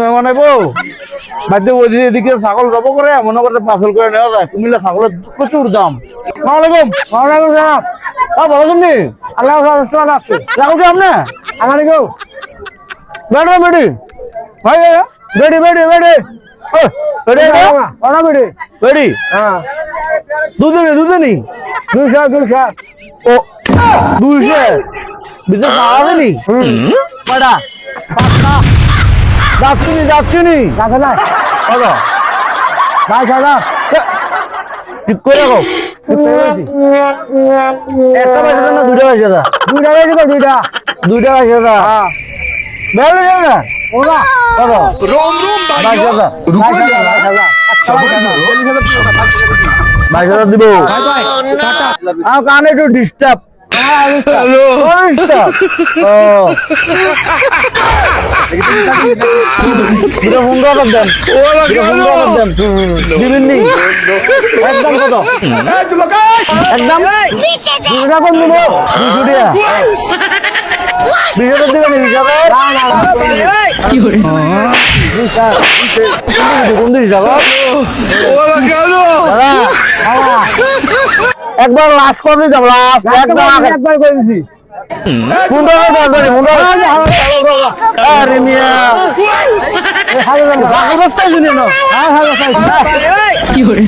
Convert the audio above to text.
মেহমান আইবো বাদ্য বলছি এদিকে ছাগল জব করে মনে করতে পার্সেল করে নেওয়া যায়। কুমিল্লা ছাগলের প্রচুর দাম। সালামালাইকুম হ্যাঁ ভালো আছেন আল্লাহ রহমান আছে রাখো আপনি? আমার কেউ বেড়ে বেড়ি। ভাই বেড়ি বেড়ি বেড়ি। বেড়ি বেড়ি। বেড়ি। হ্যাঁ। দুদিনই দুদিনই দুইশো দুইশো। ও দুইশো। বিদ্যুৎ পাওয়া নি পাঁচটা যাচ্ছিনি যাচ্ছিনি যাবে না। কত বাইশ হাজার ঠিক করে রাখো। দুইটা বাজে দা দুইটা দুইটা। দুইটা বাজে দা হ্যাঁ। বেরো যাবে না। ওরা। একটু ডিস্টার্ব হ্যাঁ, হ্যালো। ডিস্টার্ব দেন। দেন। দিবেন নি? একদম কত? একদম? দুটা দুশো টাকা দিবেন কোন যাব একবার লাস্ট করে দিতাম লাস্ট একবার একবার করে দিছি হাজার করে?